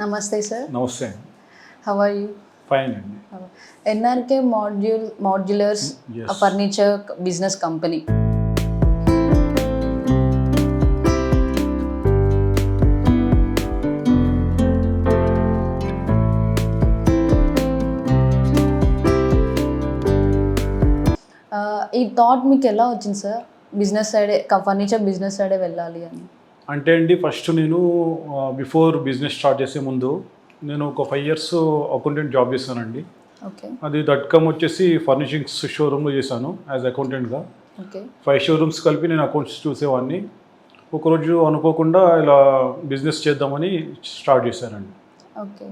నమస్తే సార్ నమస్తే అండి హౌ ఆర్ యూ ఫైన్ అండి NRK module modulars Yes. Furniture business company ఈ థాట్ మీకు ఎలా వచ్చింది సార్ బిజినెస్ సైడే ఫర్నిచర్ బిజినెస్ సైడే వెళ్ళాలి అని. అంటే అండి ఫస్ట్ నేను బిఫోర్ బిజినెస్ స్టార్ట్ చేసే ముందు నేను ఒక ఫైవ్ ఇయర్స్ అకౌంటెంట్ జాబ్ చేశానండి. ఓకే. అది దట్కమ్ వచ్చేసి ఫర్నిషింగ్స్ షోరూంలో చేశాను యాజ్ అకౌంటెంట్గా ఓకే. ఫైవ్ షోరూమ్స్ కలిపి నేను అకౌంట్స్ చూసేవాడిని ఒకరోజు అనుకోకుండా ఇలా బిజినెస్ చేద్దామని స్టార్ట్ చేశానండి. ఓకే.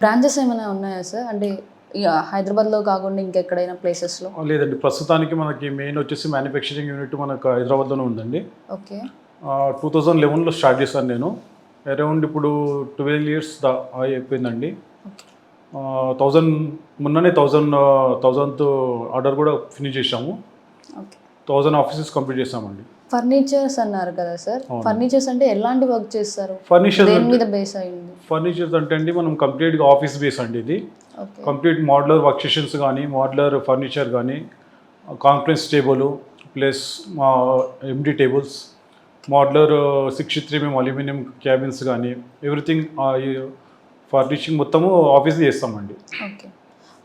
బ్రాంచెస్ ఏమైనా ఉన్నాయా సార్ అంటే ఇక హైదరాబాద్లో కాకుండా ఇంకెక్కడైనా ప్లేసెస్లో లేదండి. ప్రస్తుతానికి మనకి మెయిన్ వచ్చేసి మ్యానుఫ్యాక్చరింగ్ యూనిట్ మనకు హైదరాబాద్లోనే ఉందండి. ఓకే. టూ థౌజండ్ లెవెన్లో స్టార్ట్ చేశాను నేను. అరౌండ్ ఇప్పుడు ట్వెల్వ్ ఇయర్స్ దా అయిపోయిందండి. థౌజండ్ మొన్ననే థౌజండ్ థౌజండ్ ఆర్డర్ కూడా ఫినిష్ చేసాము థౌజండ్ ఆఫీసెస్ కంప్లీట్ చేసామండి ఫర్నిచర్స్ అన్నారు కదా సార్. ఫర్నిచర్స్ అంటే ఎలాంటి వర్క్ చేస్తారు? ఫర్నిచర్ మీద బేస్ అయింది? ఫర్నిచర్స్ అంటే అండి మనం కంప్లీట్గా ఆఫీస్ బేస్ అండి ఇది. కంప్లీట్ మోడ్లర్ వర్క్ స్టేషన్స్ కానీ మోడ్లర్ ఫర్నిచర్ కానీ కాన్ఫరెన్స్ టేబుల్ ప్లస్ మా MD tables modular sixty three మేము అల్యూమినియం క్యాబిన్స్ కానీ ఎవ్రీథింగ్ ఫర్నిషింగ్ మొత్తము ఆఫీస్ చేస్తామండి. ఓకే.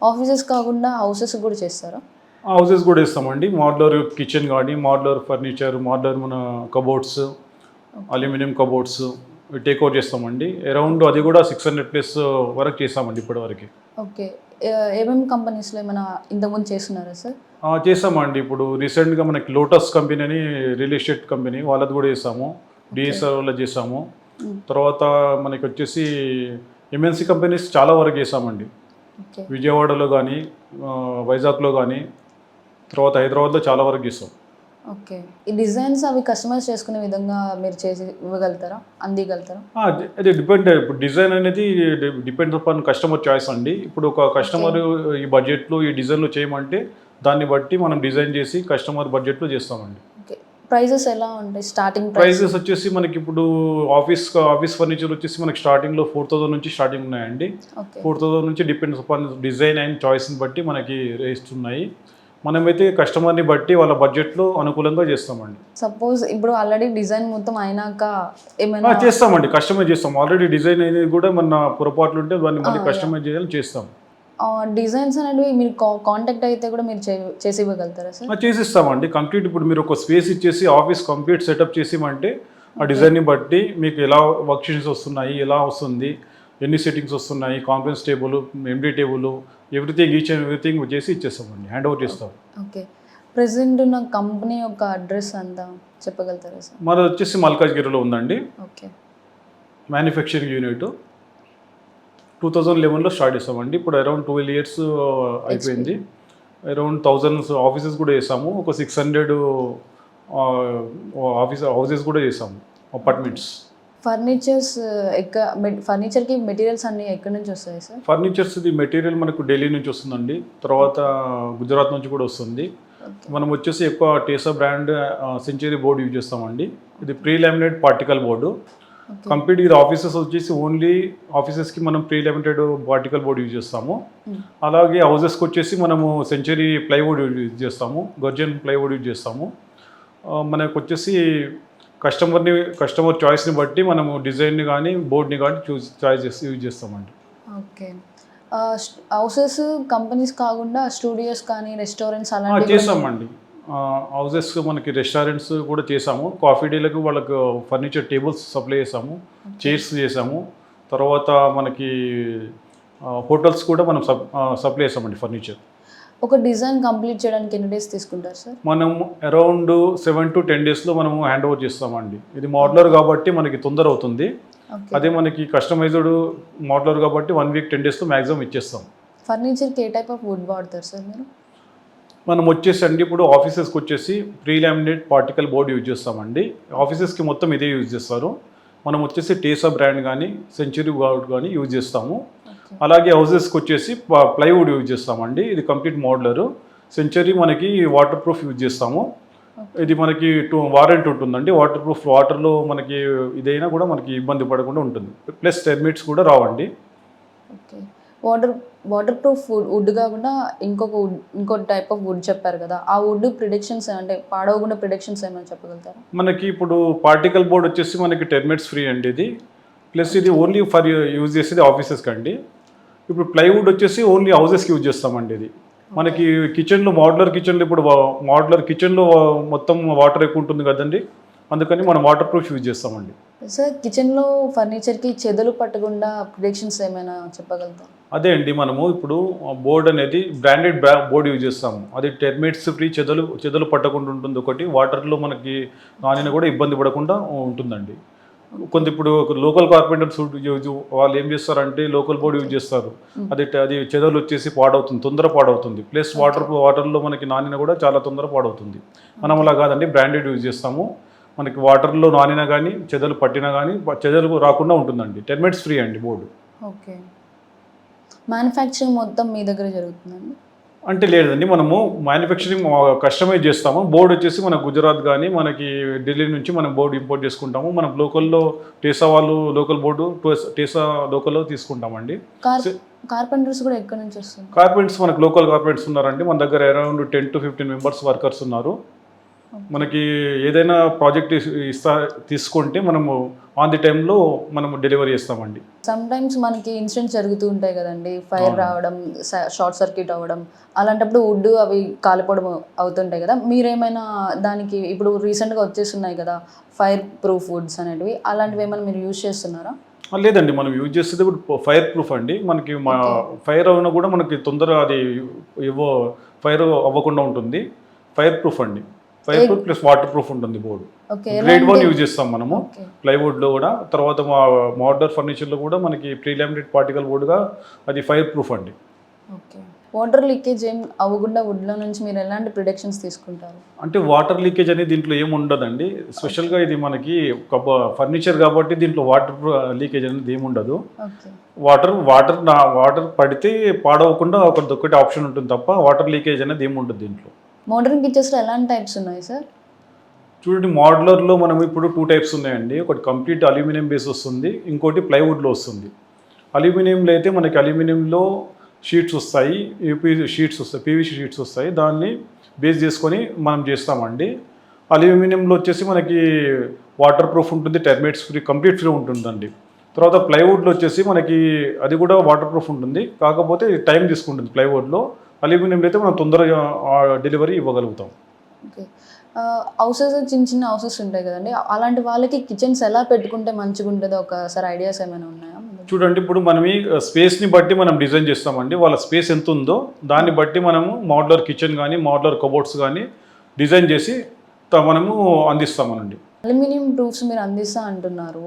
ఆఫీసెస్ కాకుండా హౌసెస్ కూడా చేస్తారా? హౌసెస్ కూడా ఇస్తామండి మోడ్లర్ కిచెన్ కానీ మోడ్లర్ ఫర్నిచర్ మోడ్లర్ మన cupboards aluminium cupboards take out చేస్తామండి. అరౌండ్ అది కూడా సిక్స్ హండ్రెడ్ ప్లస్ వరకు చేస్తామండి ఇప్పటివరకు. ఓకే. ఏమేమి కంపెనీస్లో ఏమైనా ఇంతకుముందు చేస్తున్నారా సార్? ఆ, చేస్తామండి. ఇప్పుడు రీసెంట్గా మనకి లోటస్ కంపెనీ అని రియల్ ఎస్టేట్ కంపెనీ వాళ్ళది కూడా చేసాము డిఎస్ఆర్ వాళ్ళ చేసాము. తర్వాత మనకి వచ్చేసి ఎంఎన్సి కంపెనీస్ చాలా వరకు చేసామండి విజయవాడలో కానీ వైజాగ్లో కానీ తర్వాత హైదరాబాద్లో చాలా వరకు చేసాం ఓకే. ఈ డిజైన్స్ అవి కస్టమైజ్ చేసుకునే విధంగా మీరు చేసి ఇవ్వగలుగుతారా? అందిగలుగుతారా? అది- డిపెండ్ ఇప్పుడు డిజైన్ అనేది డిపెండ్ అపాన్ కస్టమర్ చాయిస్ అండి. ఇప్పుడు ఒక కస్టమర్ ఈ బడ్జెట్లో ఈ డిజైన్లో చేయమంటే దాన్ని బట్టి మనం డిజైన్ చేసి కస్టమర్ బడ్జెట్లో చేస్తామండి. ప్రైజెస్ ఎలా ఉంటాయి? స్టార్టింగ్ ప్రైజెస్ వచ్చేసి మనకి ఇప్పుడు ఆఫీస్ ఆఫీస్ ఫర్నిచర్ వచ్చేసి మనకి స్టార్టింగ్లో ఫోర్ థౌసండ్ నుంచి స్టార్టింగ్ ఉన్నాయండి. ఫోర్ థౌసండ్ నుంచి డిపెండ్స్ అపాన్ డిజైన్ అండ్ చాయిస్ని బట్టి మనకి రేట్స్ ఉన్నాయి. మనమైతే కస్టమర్ని బట్టి వాళ్ళ బడ్జెట్లో అనుకూలంగా చేస్తామండి. సపోజ్ ఇప్పుడు ఆల్రెడీ డిజైన్ మొత్తం అయినాక ఏమైనా చేస్తామండి. కస్టమైజ్ చేస్తాం. ఆల్రెడీ డిజైన్ అనేది కూడా మన పొరపాట్లు ఉంటే దాన్ని మళ్ళీ కస్టమైజ్ చేయాలి చేస్తాం. డిజైన్స్ అనేవి మీరు కాంటాక్ట్ అయితే కూడా మీరు చేసి ఇవ్వగలుగుతారా సార్? చేసిస్తామండి. కంప్లీట్ ఇప్పుడు మీరు ఒక స్పేస్ ఇచ్చేసి ఆఫీస్ కంప్లీట్ సెటప్ చేసిమంటే ఆ డిజైన్ని బట్టి మీకు ఎలా వర్క్ వస్తున్నాయి ఎలా వస్తుంది ఎన్ని సెట్టింగ్స్ వస్తున్నాయి conference table MD table everything each and everything చేసి ఇచ్చేస్తామండి హ్యాండ్ ఓవర్ చేస్తాం ఓకే ప్రెసెంట్ ఉన్న కంపెనీ యొక్క అడ్రస్ అంతా చెప్పగలుగుతారా సార్ మరి వచ్చేసి మల్కాజ్గిరిలో ఉందండి. Okay manufacturing unit two thousand లెవెన్లో start చేసామండి. ఇప్పుడు అరౌండ్ ట్వెల్వ్ ఇయర్స్ అయిపోయింది. అరౌండ్ థౌజండ్ ఆఫీసెస్ కూడా చేసాము. ఒక సిక్స్ హండ్రెడ్ ఆఫీస్ హౌసెస్ కూడా చేసాము. అపార్ట్మెంట్స్ ఫర్నిచర్స్ ఎక్క ఫర్నిచర్కి మెటీరియల్స్ అన్ని ఎక్కడి నుంచి వస్తాయి సార్? ఫర్నిచర్స్ ఇది మెటీరియల్ మనకు ఢిల్లీ నుంచి వస్తుందండి. తర్వాత గుజరాత్ నుంచి కూడా వస్తుంది. మనం వచ్చేసి ఎక్కువ Tesa brand century board use చేస్తామండి. ఇది pre laminate particle board complete ఇది ఆఫీసెస్ వచ్చేసి ఓన్లీ ఆఫీసెస్కి మనం pre laminated particle board use చేస్తాము. Hmm. అలాగే హౌసెస్కి వచ్చేసి మనము సెంచరీ ప్లైవుడ్ యూజ్ చేస్తాము. గర్జన్ ప్లైవుడ్ యూజ్ చేస్తాము. మనకు వచ్చేసి కస్టమర్ని కస్టమర్ చాయిస్ని బట్టి మనము డిజైన్ని కానీ బోర్డ్ని కానీ చూస్ చాయిస్ చేసి యూజ్ చేస్తామండి. ఓకే. హౌసెస్ కంపెనీస్ కాకుండా స్టూడియోస్ కానీ రెస్టారెంట్స్ అలాంటివి చేస్తామండి. హౌసెస్ మనకి రెస్టారెంట్స్ కూడా చేసాము. కాఫీ డేలకు వాళ్ళకు ఫర్నిచర్ టేబుల్స్ సప్లై చేసాము చైర్స్ చేసాము. తర్వాత మనకి హోటల్స్ కూడా మనం సప్ సప్లై చేసామండి ఫర్నిచర్. ఒక డిజైన్ కంప్లీట్ చేయడానికి ఎన్ని డేస్ తీసుకుంటారు సార్? మనం అరౌండ్ సెవెన్ టు టెన్ డేస్లో మనము హ్యాండ్ ఓవర్ చేస్తామండి. ఇది మోడలర్ కాబట్టి మనకి తొందర అవుతుంది. అదే మనకి కస్టమైజ్డ్ మోడలర్ కాబట్టి వన్ వీక్ టెన్ డేస్లో మ్యాక్సిమం ఇచ్చేస్తాం. ఫర్నిచర్కి ఏ టైప్ ఆఫ్ వుడ్ వాడతారు సార్ మీరు? మనం వచ్చేసి అండి ఇప్పుడు ఆఫీసెస్కి వచ్చేసి pre laminate particle board use చేస్తామండి. ఆఫీసెస్కి మొత్తం ఇదే యూజ్ చేస్తారు. మనం వచ్చేసి టేసా బ్రాండ్ కానీ సెంచరీ బోర్డ్ కానీ యూజ్ చేస్తాము. అలాగే హౌసెస్కి వచ్చేసి ప్లైవుడ్ యూజ్ చేస్తామండి. ఇది కంప్లీట్ మోడలరు. సెంచరీ మనకి వాటర్ ప్రూఫ్ యూజ్ చేస్తాము. ఇది మనకి టూ వారంటీ ఉంటుందండి. వాటర్ ప్రూఫ్ వాటర్లో మనకి ఇదైనా కూడా మనకి ఇబ్బంది పడకుండా ఉంటుంది. ప్లస్ టెర్మిట్స్ కూడా రావండి. Okay. Water water proof wood wood కాకుండా ఇంకొక వుడ్ ఇంకో టైప్ ఆఫ్ వుడ్ చెప్పారు కదా. ఆ వుడ్ ప్రిడిక్షన్స్ అంటే పాడవకుండా ప్రిడిక్షన్స్ ఏమైనా చెప్పగలుగుతారా? మనకి ఇప్పుడు పార్టికల్ బోర్డ్ వచ్చేసి మనకి టెర్మిట్స్ ఫ్రీ అండి ఇది. ప్లస్ ఇది ఓన్లీ ఫర్ యూజ్ చేసేది ఆఫీసెస్కి అండి ఇప్పుడు ప్లైవుడ్ వచ్చేసి ఓన్లీ హౌసెస్కి యూజ్ చేస్తామండి ఇది. మనకి కిచెన్లో మోడలర్ కిచెన్లో ఇప్పుడు మోడలర్ కిచెన్లో మొత్తం వాటర్ ఎక్కువ ఉంటుంది కదండి. అందుకని మనం వాటర్ ప్రూఫ్ యూజ్ చేస్తామండి. సార్ కిచెన్లో ఫర్నిచర్కి చెదలు పట్టకుండా ప్రిడిక్షన్స్ ఏమైనా చెప్పగలుగుతారా అదే అండి మనము ఇప్పుడు బోర్డ్ అనేది బ్రాండెడ్ బోర్డ్ యూజ్ చేస్తాము. అది టెర్మిట్స్ ఫ్రీ చెదలు చెదలు పట్టకుండా ఉంటుంది. ఒకటి వాటర్లో మనకి నానిన కూడా ఇబ్బంది పడకుండా ఉంటుందండి. కొంత ఇప్పుడు లోకల్ కార్పెంటర్స్ వాళ్ళు ఏం చేస్తారంటే లోకల్ బోర్డ్ యూజ్ చేస్తారు. అది అది చెదలు వచ్చేసి పాడవుతుంది తొందర పాడవుతుంది. ప్లస్ వాటర్ వాటర్లో మనకి నానిన కూడా చాలా తొందర పాడవుతుంది. మనం అలా కాదండి బ్రాండెడ్ యూజ్ చేస్తాము. మనకి వాటర్లో నానిన కానీ చెదలు పట్టినా కానీ చెదలు రాకుండా ఉంటుందండి. టెర్మిట్స్ ఫ్రీ అండి బోర్డు. ఓకే. మ్యానుఫ్యాక్చరింగ్ మొత్తం మీ దగ్గర జరుగుతుందండి? అంటే లేదండి మనము మ్యానుఫ్యాక్చరింగ్ కస్టమైజ్ చేస్తాము. బోర్డు వచ్చేసి మన గుజరాత్ కానీ మనకి ఢిల్లీ నుంచి మనం బోర్డు ఇంపోర్ట్ చేసుకుంటాము. మనం లోకల్లో టేసా వాళ్ళు లోకల్ బోర్డు టేసా లోకల్లో తీసుకుంటామండి. కార్పెంటర్స్ కూడా ఎక్కడి నుంచి వస్తుంది కార్పెంట్స్ మనకు లోకల్ కార్పెంట్స్ ఉన్నారండి. మన దగ్గర around ten to fifteen members workers ఉన్నారు. మనకి ఏదైనా ప్రాజెక్ట్ ఇస్తా తీసుకుంటే మనము ఆన్ ది టైంలో మనము డెలివరీ చేస్తామండి. సమ్ టైమ్స్ మనకి ఇన్సిడెంట్స్ జరుగుతూ ఉంటాయి కదండి. ఫైర్ అవును. రావడం షార్ట్ సర్క్యూట్ అవ్వడం అలాంటప్పుడు వుడ్ అవి కాలిపోవడం అవుతుంటాయి కదా. మీరేమైనా దానికి ఇప్పుడు రీసెంట్గా వచ్చేస్తున్నాయి కదా ఫైర్ ప్రూఫ్ వుడ్స్ అనేటివి అలాంటివి ఏమైనా మీరు యూజ్ చేస్తున్నారా? లేదండి. మనం యూజ్ చేసేది ఇప్పుడు ఫైర్ ప్రూఫ్ అండి. మనకి మా ఫైర్ అయినా కూడా మనకి తొందర అది ఏవో ఫైర్ అవ్వకుండా ఉంటుంది. ఫైర్ ప్రూఫ్ అండి. Fire proof plus water proof ఉంటుంది బోర్డు గ్రేడ్ వన్ యూజ్ చేస్తాం మనము ఓకే ప్లైవుడ్లో కూడా. తర్వాత మా మోడర్ ఫర్నిచర్లో కూడా మనకి ప్రీలామినేట్ పార్టికల్ బోర్డుగా అది ఫైర్ ప్రూఫ్ అండి వాటర్ లీకేజ్ ఏం అవ్వకుండా వుడ్లో నుంచి మీరు ఎలాంటి ప్రొడక్షన్స్ తీసుకుంటారు? అంటే వాటర్ లీకేజ్ అనేది దీంట్లో ఏమి ఉండదండి. స్పెషల్గా ఇది మనకి ఫర్నిచర్ కాబట్టి దీంట్లో వాటర్ లీకేజ్ అనేది ఏమి ఉండదు. వాటర్ వాటర్ నా వాటర్ పడితే పాడవకుండా ఒకటి ఒకటి ఆప్షన్ ఉంటుంది తప్ప వాటర్ లీకేజ్ అనేది ఏమి ఉండదు దీంట్లో. మోడర్న్ కిచెన్స్లో ఎలాంటి టైప్స్ ఉన్నాయి సార్? చూడండి మోడలర్లో మనం ఇప్పుడు టూ టైప్స్ ఉన్నాయండి. ఒకటి కంప్లీట్ అల్యూమినియం బేస్ వస్తుంది ఇంకోటి ప్లైవుడ్లో వస్తుంది. అల్యూమినియంలో అయితే మనకి అల్యూమినియంలో షీట్స్ వస్తాయి యూపీ షీట్స్ వస్తాయి పీవీసీ షీట్స్ వస్తాయి. దాన్ని బేస్ చేసుకొని మనం చేస్తామండి. అల్యూమినియంలో వచ్చేసి మనకి వాటర్ ప్రూఫ్ ఉంటుంది టెర్మేట్స్ ఫ్రీ కంప్లీట్ ఫ్రీ ఉంటుందండి. తర్వాత ప్లైవుడ్లో వచ్చేసి మనకి అది కూడా వాటర్ ప్రూఫ్ ఉంటుంది. కాకపోతే టైం తీసుకుంటుంది ప్లైవుడ్లో. అల్యూమినియంలో అయితే మనం తొందరగా డెలివరీ ఇవ్వగలుగుతాం. ఓకే. హౌసెస్ చిన్న చిన్న హౌసెస్ ఉంటాయి కదండి. అలాంటి వాళ్ళకి కిచెన్స్ ఎలా పెట్టుకుంటే మంచిగా ఉంటుందో ఒకసారి ఐడియాస్ ఏమైనా ఉన్నాయా? చూడండి ఇప్పుడు మనం ఈ స్పేస్ని బట్టి మనం డిజైన్ చేస్తామండి. వాళ్ళ స్పేస్ ఎంత ఉందో దాన్ని బట్టి మనము మోడలర్ కిచెన్ కానీ మోడలర్ కబోర్డ్స్ కానీ డిజైన్ చేసి మనము అందిస్తామనండి. అల్యూమినియం ప్రూఫ్స్ మీరు అందిస్తా అంటున్నారు.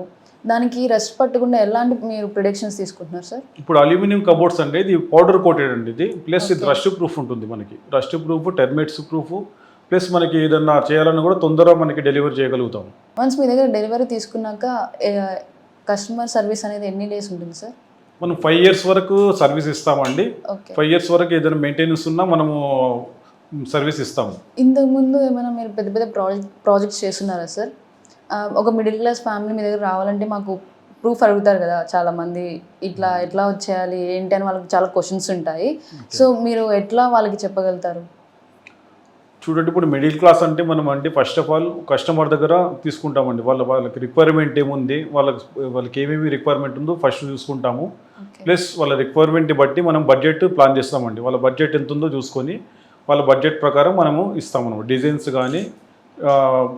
దానికి రెస్ట్ పట్టకుండా ఎలాంటి మీరు ప్రొడక్షన్స్ తీసుకుంటున్నారు సార్ ఇప్పుడు అల్యూమినియం కబోర్డ్స్ అంటే ఇది పౌడర్ కోటెడ్ అండి ఇది. ప్లస్ ఇది రస్ట్ ప్రూఫ్ ఉంటుంది మనకి. Rust proof termites proof plus మనకి ఏదన్నా చేయాలన్నా కూడా తొందరగా మనకి డెలివరీ చేయగలుగుతాం. వన్స్ మీ దగ్గర డెలివరీ తీసుకున్నాక కస్టమర్ సర్వీస్ అనేది ఎన్ని డేస్ ఉంటుంది సార్ మనం ఫైవ్ ఇయర్స్ వరకు సర్వీస్ ఇస్తామండి. ఫైవ్ ఇయర్స్ వరకు ఏదైనా మెయింటెనెన్స్ ఉన్నా మనము సర్వీస్ ఇస్తాము. ఇంతకుముందు ఏమైనా మీరు పెద్ద పెద్ద ప్రాజెక్ట్ ప్రాజెక్ట్స్ చేస్తున్నారా సార్ ఒక మిడిల్ క్లాస్ ఫ్యామిలీ మీ దగ్గర రావాలంటే మాకు ప్రూఫ్ అడుగుతారు కదా చాలా మంది ఇట్లా ఎట్లా వచ్చేయాలి ఏంటి అని వాళ్ళకి చాలా క్వశ్చన్స్ ఉంటాయి. సో మీరు ఎట్లా వాళ్ళకి చెప్పగలుగుతారు? చూడండి ఇప్పుడు మిడిల్ క్లాస్ అంటే మనం అంటే ఫస్ట్ ఆఫ్ ఆల్ కస్టమర్ దగ్గర తీసుకుంటామండి. వాళ్ళ వాళ్ళకి రిక్వైర్మెంట్ ఏముంది వాళ్ళకి వాళ్ళకి ఏమేమి రిక్వైర్మెంట్ ఉందో ఫస్ట్ చూసుకుంటాము. ప్లస్ వాళ్ళ రిక్వైర్మెంట్ని బట్టి మనం బడ్జెట్ ప్లాన్ చేస్తామండి. వాళ్ళ బడ్జెట్ ఎంత ఉందో చూసుకొని వాళ్ళ బడ్జెట్ ప్రకారం మనము ఇస్తాం అనమాట డిజైన్స్ కానీ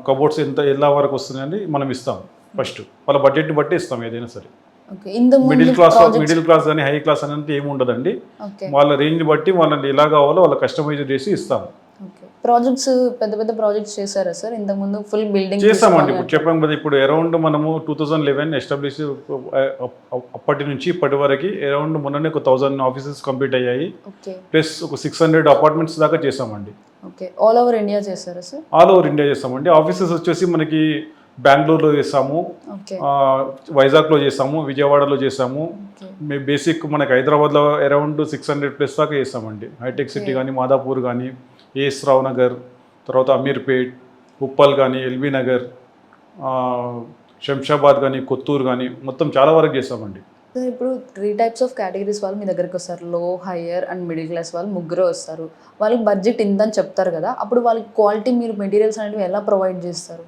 కబోర్డ్స్ ఎంత ఎలా వరకు వస్తున్నాయని మనం ఇస్తాం ఫస్ట్. వాళ్ళ బడ్జెట్ని బట్టి ఇస్తాం ఏదైనా సరే. మిడిల్ క్లాస్ మిడిల్ క్లాస్ అని హై క్లాస్ అని ఏమి ఉండదండి వాళ్ళ రేంజ్ బట్టి వాళ్ళని ఎలా కావాలో వాళ్ళ కస్టమైజ్ చేసి ఇస్తాం. ఓకే ప్రాజెక్ట్స్ పెద్ద పెద్ద ప్రాజెక్ట్స్ చేశారా సార్? ఇంతకు ముందు ఫుల్ బిల్డింగ్ చేస్తామండి. ఇప్పుడు చెప్పాం కదా ఇప్పుడు అరౌండ్ మనము టూ థౌజండ్ లెవెన్ ఎస్టాబ్లిష్ అప్పటి నుంచి ఇప్పటి వరకు అరౌండ్ మొన్ననే ఒక థౌజండ్ ఆఫీసెస్ కంప్లీట్ అయ్యాయి. ప్లస్ ఒక సిక్స్ హండ్రెడ్ అపార్ట్మెంట్స్ దాకా చేసామండి ఓకే. ఆల్ ఓవర్ ఇండియా చేశారా సార్? ఆల్ ఓవర్ ఇండియా చేస్తామండి. ఆఫీసెస్ వచ్చేసి మనకి బెంగళూరులో ఆ, వైజాగ్లో చేస్తాము విజయవాడలో చేస్తాము. ఓకే. మీ బేసిక్ మనకి హైదరాబాద్లో అరౌండ్ సిక్స్ హండ్రెడ్ ప్లస్ దాకా చేస్తామండి. హైటెక్ సిటీ కానీ మాదాపూర్ కానీ ఏఎస్ రావు నగర్ తర్వాత అమీర్పేట్ ఉప్పల్ కానీ ఎల్బీ నగర్ శంషాబాద్ కానీ కొత్తూరు కానీ మొత్తం చాలా వరకు చేస్తామండి. సార్ ఇప్పుడు త్రీ టైప్స్ ఆఫ్ కేటగిరీస్ వాళ్ళు మీ దగ్గరికి వస్తారు. లో హయ్యర్ అండ్ మిడిల్ క్లాస్ వాళ్ళు ముగ్గురు వస్తారు. వాళ్ళకి బడ్జెట్ ఇంత అని చెప్తారు కదా అప్పుడు వాళ్ళకి క్వాలిటీ మీరు మెటీరియల్స్ అనేవి ఎలా ప్రొవైడ్ చేస్తారు?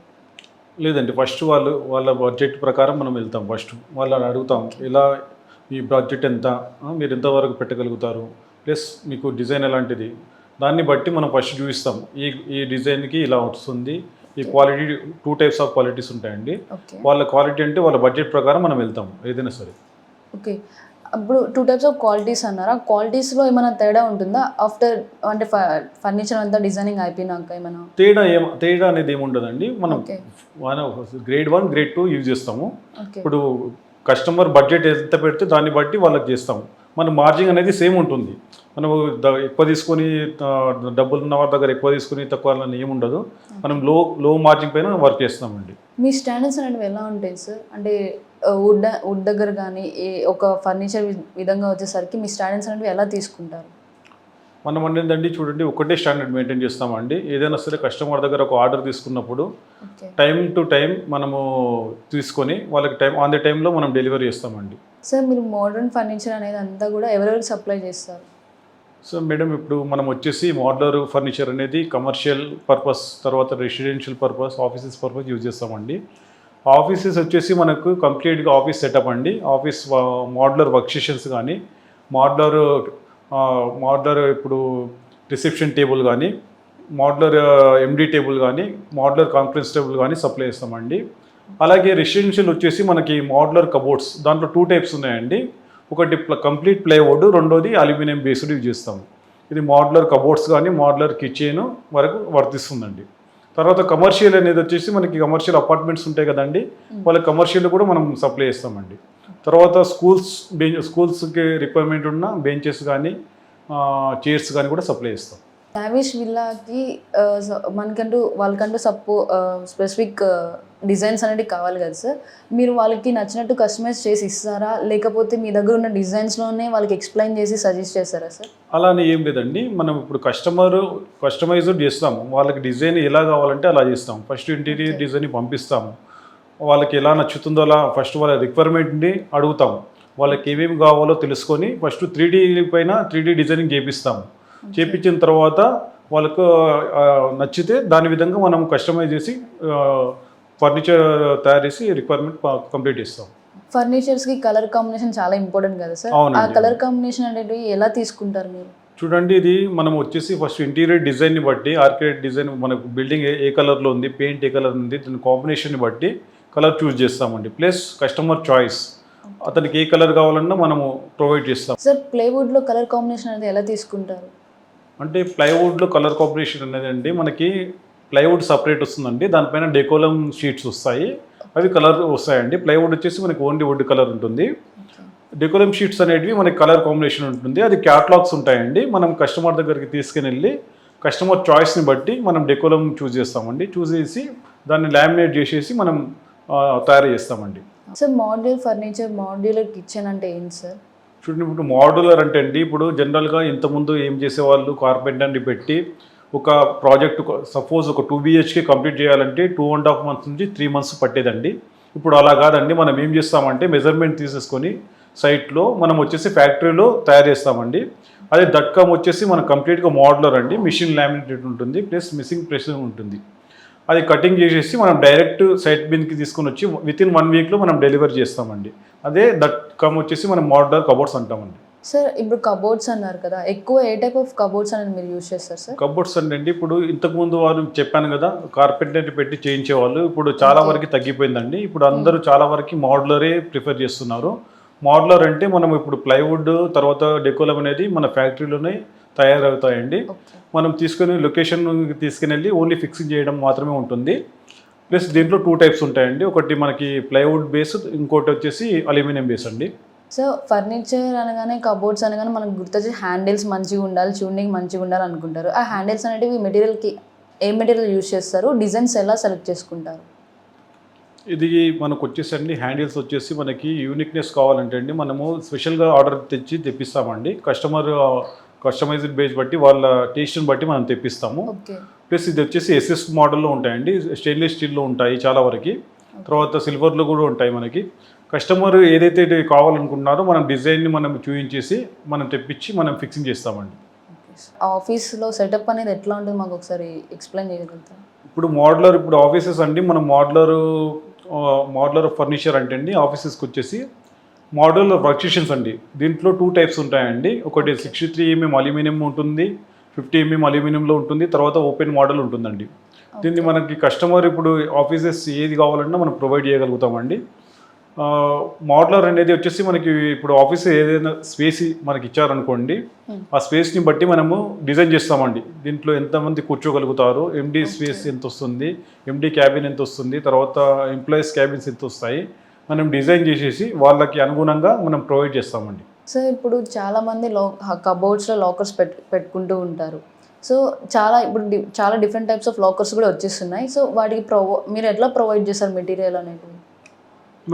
లేదండి ఫస్ట్ వాళ్ళు వాళ్ళ బడ్జెట్ ప్రకారం మనం వెళ్తాం. ఫస్ట్ వాళ్ళని అడుగుతాం ఇలా మీ బడ్జెట్ ఎంత? మీరు ఎంతవరకు పెట్టగలుగుతారు? ప్లస్ మీకు డిజైన్ ఎలాంటిది? దాన్ని బట్టి మనం ఫస్ట్ చూపిస్తాం. ఈ ఈ డిజైన్కి ఇలా వస్తుంది. ఈ quality two types of qualities ఉంటాయండి. వాళ్ళ క్వాలిటీ అంటే వాళ్ళ బడ్జెట్ ప్రకారం మనం వెళ్తాం ఏదైనా సరే. ఓకే. అప్పుడు టూ టైప్స్ ఆఫ్ క్వాలిటీస్ అన్నారా? క్వాలిటీస్లో ఏమైనా తేడా ఉంటుందా? ఆఫ్టర్ అంటే ఫర్నిచర్ అంతా డిజైనింగ్ అయిపోయినాక ఏమైనా? తేడా ఏం తేడా అనేది ఏముండదండి మనం grade one grade two use చేస్తాము. ఇప్పుడు కస్టమర్ బడ్జెట్ ఎంత పెడితే దాన్ని బట్టి వాళ్ళకి చేస్తాం మన మార్జిన్ అనేది సేమ్ ఉంటుంది. మనం ఎక్కువ తీసుకొని డబ్బులు ఉన్న వాళ్ళ దగ్గర ఎక్కువ తీసుకొని తక్కువ అని ఏముండదు మనం లో లో మార్జిన్ పైన వర్క్ చేస్తామండి. మీ స్టాండర్డ్స్ అనేవి ఎలా ఉంటాయి సార్? అంటే వుడ్ వుడ్ దగ్గర కానీ ఏ ఒక ఫర్నిచర్ విధంగా వచ్చేసరికి మీ స్టాండర్డ్స్ అనేవి ఎలా తీసుకుంటారు? మనం ఏంటంటే చూడండి ఒకటే స్టాండర్డ్ మెయింటైన్ చేస్తామండి. ఏదైనా సరే కస్టమర్ దగ్గర ఒక ఆర్డర్ తీసుకున్నప్పుడు టైం టు టైం మనము తీసుకొని వాళ్ళకి టైం ఆన్ ది టైంలో మనం డెలివరీ చేస్తామండి. సార్ మీరు మోడర్న్ ఫర్నిచర్ అనేది అంతా కూడా ఎవరెవరికి సప్లై చేస్తారు? సో మేడం ఇప్పుడు మనం వచ్చేసి మోడ్లర్ ఫర్నిచర్ అనేది కమర్షియల్ పర్పస్ తర్వాత residential purpose offices purpose use చేస్తామండి. ఆఫీసెస్ వచ్చేసి మనకు కంప్లీట్గా ఆఫీస్ సెటప్ అండి. ఆఫీస్ మోడ్లర్ వర్క్ స్టేషన్స్ కానీ మోడ్లర్ మోడ్లర్ ఇప్పుడు రిసెప్షన్ టేబుల్ కానీ మోడ్లర్ ఎండీ టేబుల్ కానీ మోడ్లర్ కాన్ఫరెన్స్ టేబుల్ కానీ సప్లై చేస్తామండి. అలాగే రెసిడెన్షియల్ వచ్చేసి మనకి మోడ్లర్ కబోర్డ్స్ దాంట్లో టూ టైప్స్ ఉన్నాయండి. ఒకటి కంప్లీట్ ప్లైవుడ్ రెండోది అల్యూమినియం బేస్డ్ యూజ్ చేస్తాము ఇది మోడ్లర్ కబోర్డ్స్ కానీ మోడ్లర్ కిచెన్ వరకు వర్తిస్తుందండి. తర్వాత కమర్షియల్ అనేది వచ్చేసి మనకి కమర్షియల్ అపార్ట్మెంట్స్ ఉంటాయి కదండి వాళ్ళ కమర్షియల్ కూడా మనం సప్లై చేస్తామండి. తర్వాత స్కూల్స్ బెంచ్ స్కూల్స్కి రిక్వైర్మెంట్ ఉన్న బెంచెస్ కానీ చైర్స్ కానీ కూడా సప్లై చేస్తాం. లావిష్ విల్లాకి మనకంటూ వాళ్ళకంటూ సపో స్పెసిఫిక్ డిజైన్స్ అనేవి కావాలి కదా సార్ మీరు వాళ్ళకి నచ్చినట్టు కస్టమైజ్ చేసి ఇస్తారా? లేకపోతే మీ దగ్గర ఉన్న డిజైన్స్లోనే వాళ్ళకి ఎక్స్ప్లెయిన్ చేసి సజెస్ట్ చేస్తారా సార్ అలానే ఏం లేదండి. మనం ఇప్పుడు కస్టమర్ కస్టమైజ్డ్ చేస్తాము. వాళ్ళకి డిజైన్ ఎలా కావాలంటే అలా చేస్తాం ఫస్ట్ ఇంటీరియర్. డిజైన్ పంపిస్తాము. వాళ్ళకి ఎలా నచ్చుతుందో అలా ఫస్ట్ వాళ్ళ రిక్వైర్మెంట్ని అడుగుతాం వాళ్ళకి ఏమేమి కావాలో తెలుసుకొని ఫస్ట్ త్రీ డీ పైన త్రీ డీ డిజైనింగ్ చేపిస్తాము. చేపించిన తర్వాత వాళ్ళకు నచ్చితే దాని విధంగా మనం కస్టమైజ్ చేసి ఫర్నిచర్ తయారు చేసి రిక్వైర్మెంట్ కంప్లీట్ చేస్తాం. ఫర్నిచర్స్కి కలర్ కాంబినేషన్ చాలా ఇంపార్టెంట్ కదా సార్? ఆ. కలర్ కాంబినేషన్ అనేది ఎలా తీసుకుంటారు మీరు? చూడండి ఇది మనం వచ్చేసి ఫస్ట్ ఇంటీరియర్ డిజైన్ని బట్టి ఆర్కిటెక్ట్ డిజైన్ మనకు బిల్డింగ్ ఏ ఏ కలర్లో ఉంది పెయింట్ ఏ కలర్ ఉంది దాని కాంబినేషన్ని బట్టి కలర్ చూస్ చేస్తామండి. ప్లస్ కస్టమర్ చాయిస్ అతనికి ఏ కలర్ కావాలన్నా మనము ప్రొవైడ్ చేస్తాం. సార్ ప్లేవుడ్లో కలర్ కాంబినేషన్ అనేది ఎలా తీసుకుంటారు? అంటే ప్లైవుడ్లో కలర్ కాంబినేషన్ అనేది అండి మనకి ప్లైవుడ్ సపరేట్ వస్తుందండి. దానిపైన డెకోలం షీట్స్ వస్తాయి. అవి కలర్ వస్తాయండి. ప్లైవుడ్ వచ్చేసి మనకి ఓన్లీ వుడ్ కలర్ ఉంటుంది. డెకోలం షీట్స్ అనేటివి మనకి కలర్ కాంబినేషన్ ఉంటుంది. అది క్యాటలాగ్స్ ఉంటాయండి. మనం కస్టమర్ దగ్గరికి తీసుకుని వెళ్ళి కస్టమర్ చాయిస్ని బట్టి మనం డెకోలం చూస్ చేస్తామండి. చూస్ చేసి దాన్ని లామినేట్ చేసేసి మనం తయారు చేస్తామండి. Sir modular furniture modular kitchen అంటే ఏంటి సార్? చూడండి ఇప్పుడు మోడ్యులర్ అంటే అండి ఇప్పుడు జనరల్గా ఇంతకుముందు ఏం చేసేవాళ్ళు? కార్పెంటర్ని పెట్టి ఒక ప్రాజెక్ట్ సపోజ్ ఒక టూ బిహెచ్కే కంప్లీట్ చేయాలంటే టూ అండ్ హాఫ్ మంత్స్ నుంచి త్రీ మంత్స్ పట్టేదండి. ఇప్పుడు అలా కాదండి మనం ఏం చేస్తామంటే మెజర్మెంట్ తీసేసుకొని సైట్లో మనం వచ్చేసి ఫ్యాక్టరీలో తయారు చేస్తామండి. అదే దట్కమ్ వచ్చేసి మనం కంప్లీట్గా మోడలర్ అండి మిషన్ లామినేటెడ్ ఉంటుంది ప్లస్ మిస్సింగ్ ప్రెషర్ ఉంటుంది. అది కటింగ్ చేసేసి మనం డైరెక్ట్ సైట్ బిన్కి తీసుకొని వచ్చి విత్ ఇన్ వన్ వీక్లో మనం డెలివరీ చేస్తామండి. అదే దట్ కమ్ వచ్చేసి మనం మోడలర్ కబోర్డ్స్ అంటామండి. సార్ ఇప్పుడు కబోర్డ్స్ అన్నారు కదా ఎక్కువ ఏ టైప్ ఆఫ్ కబోర్డ్స్ అనేది మీరు యూజ్ చేస్తారు సార్ కబోర్డ్స్ అంటే ఇప్పుడు ఇంతకుముందు వారు చెప్పాను కదా కార్పెంటర్ పెట్టి చేయించేవాళ్ళు ఇప్పుడు చాలా. వరకు తగ్గిపోయిందండి. ఇప్పుడు అందరూ చాలా వరకు మోడలరే ప్రిఫర్ చేస్తున్నారు. మోడలర్ అంటే మనం ఇప్పుడు ప్లైవుడ్ తర్వాత డెకోలం అనేది మన ఫ్యాక్టరీలోనే తయారవుతాయండి. మనం తీసుకుని లొకేషన్ తీసుకుని వెళ్ళి ఓన్లీ ఫిక్సింగ్ చేయడం మాత్రమే ఉంటుంది. ప్లస్ దీంట్లో టూ టైప్స్ ఉంటాయండి. ఒకటి మనకి ప్లైవుడ్ బేస్ ఇంకోటి వచ్చేసి అల్యూమినియం బేస్ అండి. సో ఫర్నిచర్ అనగానే కబోర్డ్స్ అనగానే మనకు గుర్తొచ్చి హ్యాండిల్స్ మంచిగా ఉండాలి చూడడానికి మంచిగా ఉండాలి అనుకుంటారు. ఆ హ్యాండిల్స్ అనేటివి మెటీరియల్కి ఏ మెటీరియల్ యూజ్ చేస్తారు? డిజైన్స్ ఎలా సెలెక్ట్ చేసుకుంటారు? ఇది మనకు వచ్చేసండి. హ్యాండిల్స్ వచ్చేసి మనకి యూనిక్నెస్ కావాలంటే అండి మనము స్పెషల్గా ఆర్డర్ తెచ్చి తెప్పిస్తామండి. కస్టమర్ కస్టమైజ్డ్ బేస్ బట్టి వాళ్ళ టేస్ట్ని బట్టి మనం తెప్పిస్తాము. ప్లస్ ఇది వచ్చేసి ఎస్ఎస్ మోడల్లో ఉంటాయండి. స్టెయిన్లెస్ స్టీల్లో ఉంటాయి చాలా వరకు. తర్వాత సిల్వర్లో కూడా ఉంటాయి మనకి. కస్టమర్ ఏదైతే కావాలనుకుంటున్నారో మనం డిజైన్ని మనం చూపించేసి మనం తెప్పించి మనం ఫిక్సింగ్ చేస్తామండి. ఆఫీస్లో సెటప్ అనేది ఎట్లా ఉంటుంది? మాకు ఒకసారి ఎక్స్ప్లెయిన్ చేయగలుగుతారా? ఇప్పుడు మోడలర్ ఇప్పుడు ఆఫీసెస్ అండి. మనం మోడలర్ మోడలర్ ఫర్నిచర్ అంటే అండి ఆఫీసెస్కి వచ్చేసి మోడల్ వర్క్షేషన్స్ అండి. దీంట్లో టూ టైప్స్ ఉంటాయండి. ఒకటి సిక్స్టీ త్రీ ఎంఎం అల్యూమినియం ఉంటుంది ఫిఫ్టీ ఎంఎం అల్యూమినియంలో ఉంటుంది తర్వాత ఓపెన్ మోడల్ ఉంటుందండి. దీన్ని మనకి కస్టమర్ ఇప్పుడు ఆఫీసెస్ ఏది కావాలన్నా మనం ప్రొవైడ్ చేయగలుగుతామండి. మోడలర్ అనేది వచ్చేసి మనకి ఇప్పుడు ఆఫీస్ ఏదైనా స్పేస్ మనకి ఇచ్చారనుకోండి Hmm. ఆ స్పేస్ని బట్టి మనము డిజైన్ చేస్తామండి. దీంట్లో ఎంతమంది కూర్చోగలుగుతారు ఎండి స్పేస్ ఎంత వస్తుంది ఎండి క్యాబిన్ ఎంత వస్తుంది తర్వాత ఎంప్లాయీస్ క్యాబిన్స్ ఎంత వస్తాయి మనం డిజైన్ చేసేసి వాళ్ళకి అనుగుణంగా మనం ప్రొవైడ్ చేస్తామండి. సార్ ఇప్పుడు చాలా మంది లో కబోర్డ్స్లో లాకర్స్ పెట్టు పెట్టుకుంటూ ఉంటారు. సో చాలా ఇప్పుడు చాలా డిఫరెంట్ టైప్స్ ఆఫ్ లాకర్స్ కూడా వచ్చేస్తున్నాయి. సో వాటికి ప్రొవో మీరు ఎట్లా ప్రొవైడ్ చేస్తారు మెటీరియల్ అనేది?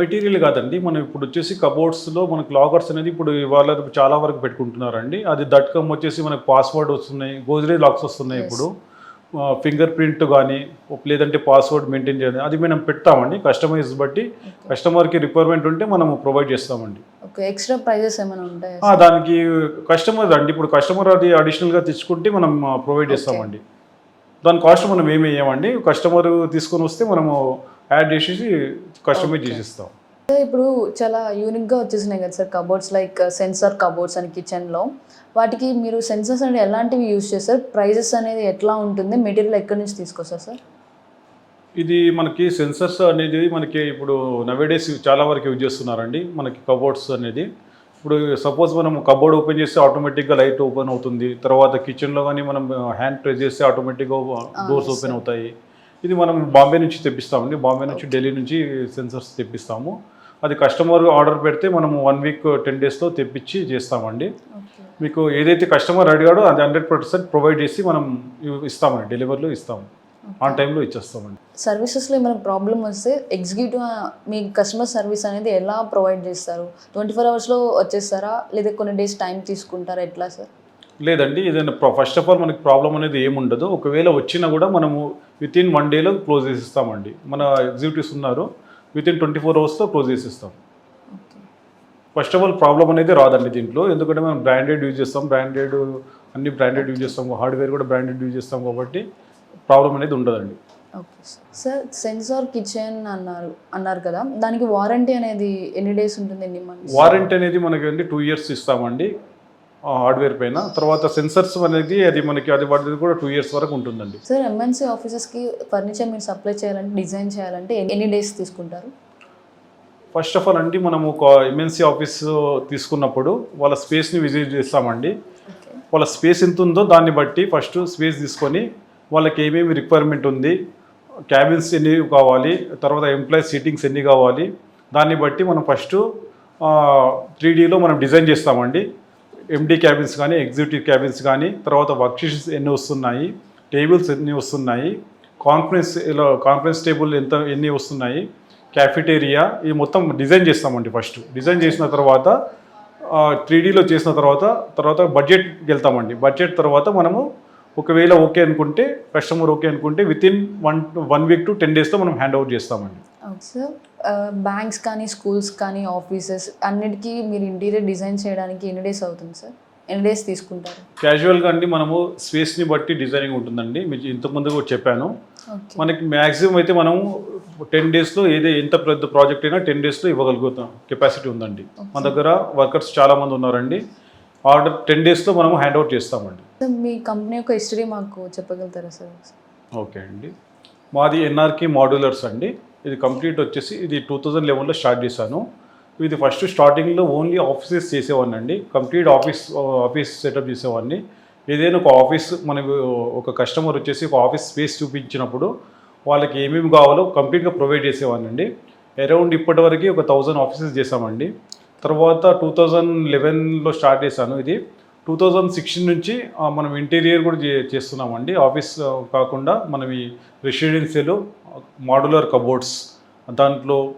మెటీరియల్ కాదండి. మనం ఇప్పుడు వచ్చేసి కబోర్డ్స్లో మనకు లాకర్స్ అనేది ఇప్పుడు ఇవాళ చాలా వరకు పెట్టుకుంటున్నారండి. అది దట్కం వచ్చేసి మనకు పాస్వర్డ్ వస్తున్నాయి గోజ్రేజ్ లాక్స్ వస్తున్నాయి. ఇప్పుడు. ఫింగర్ ప్రింట్ కానీ లేదంటే పాస్వర్డ్ మెయింటైన్ చేయడం అది మనం పెడతామండి. కస్టమైజ్ బట్టి కస్టమర్కి రిక్వైర్మెంట్ ఉంటే మనం ప్రొవైడ్ చేస్తామండి. ఓకే ఎక్స్ట్రా ప్రైజెస్ ఏమైనా ఉంటాయా దానికి కస్టమర్ అండి ఇప్పుడు కస్టమర్ అది అడిషనల్గా తెచ్చుకుంటే మనం ప్రొవైడ్ చేస్తామండి. దాని కాస్ట్ మనం ఏమి వేయమండి? కస్టమర్ తీసుకొని వస్తే మనము యాడ్ చేసేసి కస్టమైజ్. చేసిస్తాం. ఇప్పుడు చాలా యూనిక్గా వచ్చేసినాయి కదా sir cupboards like sensor cupboards అని కిచెన్లో వాటికి మీరు సెన్సర్స్ అనేది ఎలాంటివి యూజ్ చేస్తారు? ప్రైజెస్ అనేది ఎట్లా ఉంటుంది? మెటీరియల్ ఎక్కడి నుంచి తీసుకొస్తారు సార్ ఇది మనకి సెన్సర్స్ అనేది మనకి ఇప్పుడు నవేడేస్ చాలా వరకు యూజ్ చేస్తున్నారండి. మనకి కబోర్డ్స్ అనేది. ఇప్పుడు సపోజ్ మనం కబోర్డ్ ఓపెన్ చేస్తే ఆటోమేటిక్గా లైట్ ఓపెన్ అవుతుంది. తర్వాత కిచెన్లో కానీ మనం హ్యాండ్ ప్రెస్ చేస్తే ఆటోమేటిక్గా డోర్స్ ఓపెన్. అవుతాయి. ఇది మనం బాంబే నుంచి తెప్పిస్తామండి. బాంబే నుంచి ఢిల్లీ నుంచి సెన్సర్స్ తెప్పిస్తాము. అది కస్టమర్ ఆర్డర్ పెడితే మనం వన్ వీక్ టెన్ డేస్లో తెప్పించి చేస్తామండి. మీకు ఏదైతే కస్టమర్ అడిగాడో అది హండ్రెడ్ పర్సెంట్ ప్రొవైడ్ చేసి మనం ఇస్తామండి డెలివరీలో ఇస్తాము. ఆన్ టైంలో ఇచ్చేస్తామండి. సర్వీసెస్లో ఏమైనా ప్రాబ్లం వస్తే ఎగ్జిక్యూటివ్ మీ కస్టమర్ సర్వీస్ అనేది ఎలా ప్రొవైడ్ చేస్తారు? ట్వంటీ ఫోర్ అవర్స్లో వచ్చేస్తారా? లేదా కొన్ని డేస్ టైం తీసుకుంటారా? ఎట్లా సార్? లేదండి ఏదైనా ఫస్ట్ ఆఫ్ ఆల్ మనకి ప్రాబ్లం అనేది ఏముండదు. ఒకవేళ వచ్చినా కూడా మనము విత్ ఇన్ వన్ డేలో క్లోజ్ చేసిస్తామండి. మన ఎగ్జిక్యూటివ్స్ ఉన్నారు విత్ ఇన్ ట్వంటీ ఫోర్ అవర్స్లో క్లోజ్ చేసిస్తాం. ఫస్ట్ ఆఫ్ ఆల్ ప్రాబ్లం అనేది రాదండి దీంట్లో. ఎందుకంటే మనం బ్రాండెడ్ యూజ్ చేస్తాం. బ్రాండెడ్ అన్ని బ్రాండెడ్ యూజ్ చేస్తాం. హార్డ్వేర్ కూడా బ్రాండెడ్ యూజ్ చేస్తాం కాబట్టి ప్రాబ్లం అనేది ఉండదండి. Okay sir sir sensor kitchen అన్నారు అన్నారు కదా. దానికి వారంటీ అనేది ఎన్ని డేస్ ఉంటుంది? ఎన్ని మంత్స్ వారంటీ అనేది మనకి అండి టూ ఇయర్స్ ఇస్తామండి హార్డ్వేర్ పైన. తర్వాత సెన్సర్స్ అనేది అది మనకి అది వాటిది కూడా టూ ఇయర్స్ వరకు ఉంటుందండి. సార్ ఎంఎన్సీ ఆఫీసెస్కి ఫర్నిచర్ మీరు సప్లై చేయాలంటే డిజైన్ చేయాలంటే ఎన్ని డేస్ తీసుకుంటారు? ఫస్ట్ ఆఫ్ ఆల్ అండి మనం ఒక ఎంఎన్సీ ఆఫీస్ తీసుకున్నప్పుడు వాళ్ళ స్పేస్ని విజిట్ చేస్తామండి. వాళ్ళ స్పేస్ ఎంత ఉందో దాన్ని బట్టి ఫస్ట్ స్పేస్ తీసుకొని వాళ్ళకి ఏమేమి రిక్వైర్మెంట్ ఉంది క్యాబిన్స్ ఎన్ని కావాలి తర్వాత ఎంప్లాయీస్ సీటింగ్స్ ఎన్ని కావాలి దాన్ని బట్టి మనం ఫస్ట్ త్రీ డీలో మనం డిజైన్ చేస్తామండి. ఎండి క్యాబిన్స్ కానీ ఎగ్జిక్యూటివ్ క్యాబిన్స్ కానీ తర్వాత వర్క్షీట్స్ ఎన్ని వస్తున్నాయి టేబుల్స్ ఎన్ని వస్తున్నాయి కాన్ఫరెన్స్ ఇలా కాన్ఫరెన్స్ టేబుల్ ఎంత ఎన్ని వస్తున్నాయి క్యాఫిటేరియా ఇది మొత్తం డిజైన్ చేస్తామండి ఫస్ట్. డిజైన్ చేసిన తర్వాత త్రీ డీలో చేసిన తర్వాత తర్వాత బడ్జెట్కి వెళ్తామండి బడ్జెట్ తర్వాత మనము ఒకవేళ ఓకే అనుకుంటే కస్టమర్ ఓకే అనుకుంటే within one one week to ten డేస్తో మనం హ్యాండ్ ఓవర్ చేస్తామండి సార్. బ్యాంక్స్ కానీ స్కూల్స్ కానీ ఆఫీసెస్ అన్నిటికీ మీరు ఇంటీరియర్ డిజైన్ చేయడానికి ఎన్ని డేస్ అవుతుంది సార్? ఎన్ని డేస్ తీసుకుంటారు? క్యాజువల్గా అండి మనము స్పేస్ని బట్టి డిజైనింగ్ ఉంటుందండి. మీకు ఇంతకుముందు కూడా చెప్పాను. మనకి మ్యాక్సిమం అయితే మనము టెన్ డేస్లో ఏదే ఎంత పెద్ద ప్రాజెక్ట్ అయినా టెన్ డేస్లో ఇవ్వగలుగుతాం. కెపాసిటీ ఉందండి. మన దగ్గర వర్కర్స్ చాలామంది ఉన్నారండి. ఆర్డర్ టెన్ డేస్లో మనము హ్యాండ్ అవుట్ చేస్తామండి. మీ కంపెనీ యొక్క హిస్టరీ మాకు చెప్పగలుగుతారా సార్ ఓకే అండి. మాది ఎన్ఆర్కి మాడ్యులర్స్ అండి. ఇది కంప్లీట్ వచ్చేసి ఇది టూ థౌజండ్ లెవెన్లో స్టార్ట్ చేశాను. ఇది ఫస్ట్ స్టార్టింగ్లో ఓన్లీ ఆఫీసెస్ చేసేవాడిని అండి. కంప్లీట్ ఆఫీస్ ఆఫీస్ సెటప్ చేసేవాడిని. ఏదైనా ఒక ఆఫీస్ మనకు ఒక కస్టమర్ వచ్చేసి ఒక ఆఫీస్ స్పేస్ చూపించినప్పుడు వాళ్ళకి ఏమేమి కావాలో కంప్లీట్గా ప్రొవైడ్ చేసేవాడిని అండి. అరౌండ్ ఇప్పటివరకు ఒక థౌజండ్ ఆఫీసెస్ చేసామండి తర్వాత టూ థౌజండ్ లెవెన్లో స్టార్ట్ చేశాను ఇది. టూ థౌజండ్ సిక్స్టీన్ నుంచి మనం ఇంటీరియర్ కూడా చే- చేస్తున్నామండి. ఆఫీస్ కాకుండా మనం ఈ రెసిడెన్సీలు మాడ్యులర్ కబోర్డ్స్ దాంట్లో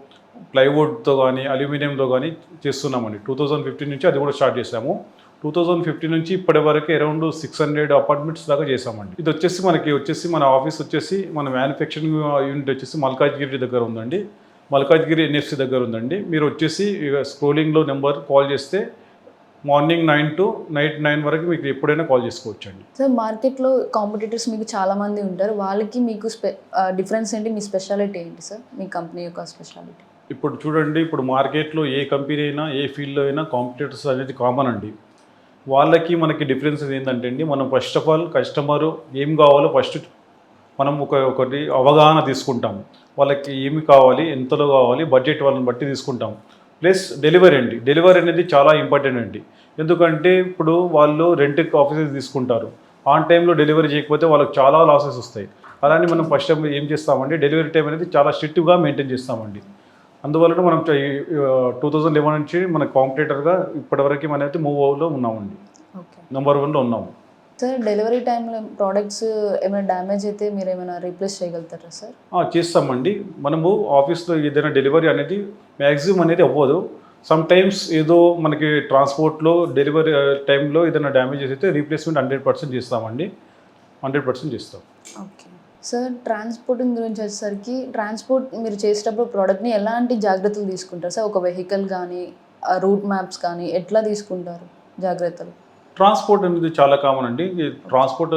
ప్లైవుడ్తో కానీ అల్యూమినియంతో కానీ చేస్తున్నామండి. టూ థౌజండ్ ఫిఫ్టీన్ నుంచి అది కూడా స్టార్ట్ చేసాము టూ థౌజండ్ ఫిఫ్టీన్ నుంచి ఇప్పటి వరకు అరౌండ్ సిక్స్ హండ్రెడ్ అపార్ట్మెంట్స్ దాకా చేసామండి ఇది వచ్చేసి మనకి వచ్చేసి మన ఆఫీస్ వచ్చేసి మన మ్యానుఫ్యాక్చరింగ్ యూనిట్ వచ్చేసి మల్కాజ్గిరి దగ్గర ఉందండి. మల్కాజ్గిరి ఎన్ఎఫ్సి దగ్గర ఉందండి. మీరు వచ్చేసి స్క్రోలింగ్లో నెంబర్ కాల్ చేస్తే morning nine to night nine వరకు మీకు ఎప్పుడైనా కాల్ చేసుకోవచ్చు అండి సార్ మార్కెట్లో కాంపిటేటర్స్ మీకు చాలా మంది ఉంటారు. వాళ్ళకి మీకు స్పె డిఫరెన్స్ ఏంటి? మీ స్పెషాలిటీ ఏంటి సార్? మీ కంపెనీ యొక్క స్పెషాలిటీ. ఇప్పుడు చూడండి ఇప్పుడు మార్కెట్లో ఏ కంపెనీ అయినా ఏ ఫీల్డ్లో అయినా కాంపిటేటర్స్ అనేది కామన్ అండి. వాళ్ళకి మనకి డిఫరెన్స్ ఏంటంటే అండి మనం ఫస్ట్ ఆఫ్ ఆల్ కస్టమర్ ఏం కావాలో ఫస్ట్ మనం ఒక ఒకటి అవగాహన తీసుకుంటాం వాళ్ళకి ఏమి కావాలి ఎంతలో కావాలి బడ్జెట్ వాళ్ళని బట్టి తీసుకుంటాం ప్లస్ డెలివరీ అండి. డెలివరీ అనేది చాలా ఇంపార్టెంట్ అండి. ఎందుకంటే ఇప్పుడు వాళ్ళు రెంట్ ఆఫీసెస్ తీసుకుంటారు. ఆన్ టైంలో డెలివరీ చేయకపోతే వాళ్ళకి చాలా లాసెస్ వస్తాయి. అలానే మనం ఫస్ట్ ఏం చేస్తామండి డెలివరీ టైం అనేది చాలా స్ట్రిక్ట్గా మెయింటైన్ చేస్తామండి. అందువలన మనం టూ థౌజండ్ లెవెన్ నుంచి మన కాంపిటేటర్గా ఇప్పటివరకు మనం అయితే మూవ్ అవులో ఉన్నామండి. ఓకే. నెంబర్ వన్లో ఉన్నాము. సార్ డెలివరీ టైంలో ప్రోడక్ట్స్ ఏమైనా డ్యామేజ్ అయితే మీరు ఏమైనా రీప్లేస్ చేయగలుగుతారా సార్ చేస్తామండి. మనము ఆఫీస్లో ఏదైనా డెలివరీ అనేది మ్యాక్సిమం అనేది అవ్వదు. సమ్ టైమ్స్ ఏదో మనకి ట్రాన్స్పోర్ట్లో డెలివరీ టైంలో ఏదైనా డ్యామేజెస్ అయితే రీప్లేస్మెంట్ హండ్రెడ్ పర్సెంట్ చేస్తామండి. హండ్రెడ్ పర్సెంట్ చేస్తాం. ఓకే. సార్ ట్రాన్స్పోర్టింగ్ గురించి వచ్చేసరికి ట్రాన్స్పోర్ట్ మీరు చేసేటప్పుడు ప్రోడక్ట్ని ఎలాంటి జాగ్రత్తలు తీసుకుంటారు? సార్ ఒక వెహికల్ కానీ రూట్ మ్యాప్స్ కానీ ఎట్లా తీసుకుంటారు జాగ్రత్తలు? ట్రాన్స్పోర్ట్ అనేది చాలా కామన్ అండి. ట్రాన్స్పోర్ట్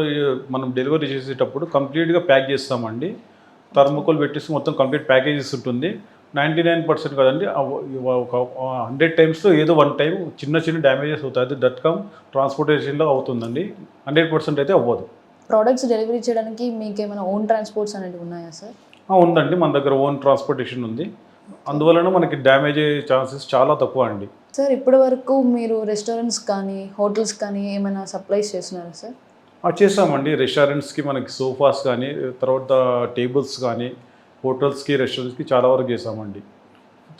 మనం డెలివరీ చేసేటప్పుడు కంప్లీట్గా ప్యాక్ చేస్తామండి. థర్మోకోల్ పెట్టేసి మొత్తం కంప్లీట్ ప్యాకేజెస్ ఉంటుంది. నైంటీ నైన్ పర్సెంట్ కదండి. ఒక హండ్రెడ్ టైమ్స్లో ఏదో వన్ టైం చిన్న చిన్న డ్యామేజెస్ అవుతుంది దట్ కమ్ ట్రాన్స్పోర్టేషన్లో అవుతుందండి. హండ్రెడ్ పర్సెంట్ అయితే అవ్వదు. ప్రోడక్ట్స్ డెలివరీ చేయడానికి మీకు ఏమైనా ఓన్ ట్రాన్స్పోర్ట్స్ అనేవి ఉన్నాయా సార్? ఉందండి. మన దగ్గర ఓన్ ట్రాన్స్పోర్టేషన్ ఉంది. అందువలన మనకి డ్యామేజ్ అయ్యే ఛాన్సెస్ చాలా తక్కువ అండి. సార్ ఇప్పటి వరకు మీరు రెస్టారెంట్స్ కానీ హోటల్స్ కానీ ఏమైనా సప్లైస్ చేస్తున్నారా సార్? చేస్తామండి. రెస్టారెంట్స్కి మనకి సోఫాస్ కానీ తర్వాత టేబుల్స్ కానీ హోటల్స్కి రెస్టారెంట్స్కి చాలా వరకు చేసామండి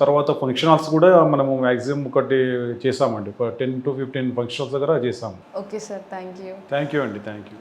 తర్వాత ఫంక్షన్ హాల్స్ కూడా మనము మ్యాక్సిమం ఒకటి చేసామండి ఒక ten to fifteen function halls దగ్గర చేసాము okay sir. Thank you. Thank you అండి. Thank you.